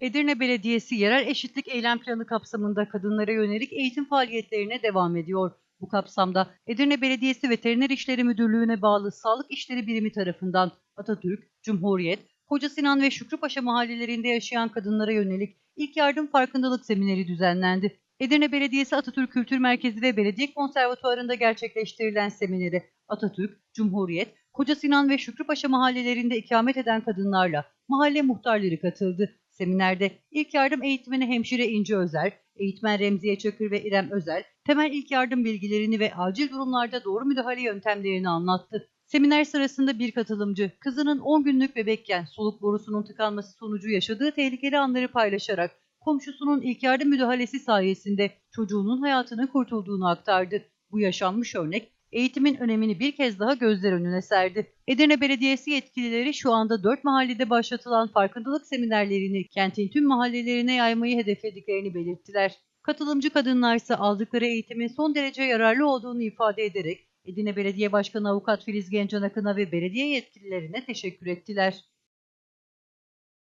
Edirne Belediyesi yerel eşitlik eylem planı kapsamında kadınlara yönelik eğitim faaliyetlerine devam ediyor. Bu kapsamda Edirne Belediyesi Veteriner İşleri Müdürlüğü'ne bağlı Sağlık İşleri Birimi tarafından Atatürk, Cumhuriyet, Koca Sinan ve Şükrüpaşa mahallelerinde yaşayan kadınlara yönelik ilk yardım farkındalık semineri düzenlendi. Edirne Belediyesi Atatürk Kültür Merkezi ve Belediye Konservatuarı'nda gerçekleştirilen seminere Atatürk, Cumhuriyet, Koca Sinan ve Şükrüpaşa mahallelerinde ikamet eden kadınlarla mahalle muhtarları katıldı. Seminerde ilk yardım eğitimini hemşire İnci Özer, eğitmen Remziye Çakır ve İrem Özel, temel ilk yardım bilgilerini ve acil durumlarda doğru müdahale yöntemlerini anlattı. Seminer sırasında bir katılımcı, kızının 10 günlük bebekken soluk borusunun tıkanması sonucu yaşadığı tehlikeli anları paylaşarak komşusunun ilk yardım müdahalesi sayesinde çocuğunun hayatını kurtulduğunu aktardı. Bu yaşanmış örnek eğitimin önemini bir kez daha gözler önüne serdi. Edirne Belediyesi yetkilileri şu anda 4 mahallede başlatılan farkındalık seminerlerini kentin tüm mahallelerine yaymayı hedeflediklerini belirttiler. Katılımcı kadınlar ise aldıkları eğitimin son derece yararlı olduğunu ifade ederek Edirne Belediye Başkanı Avukat Filiz Gencan Akın'a ve belediye yetkililerine teşekkür ettiler.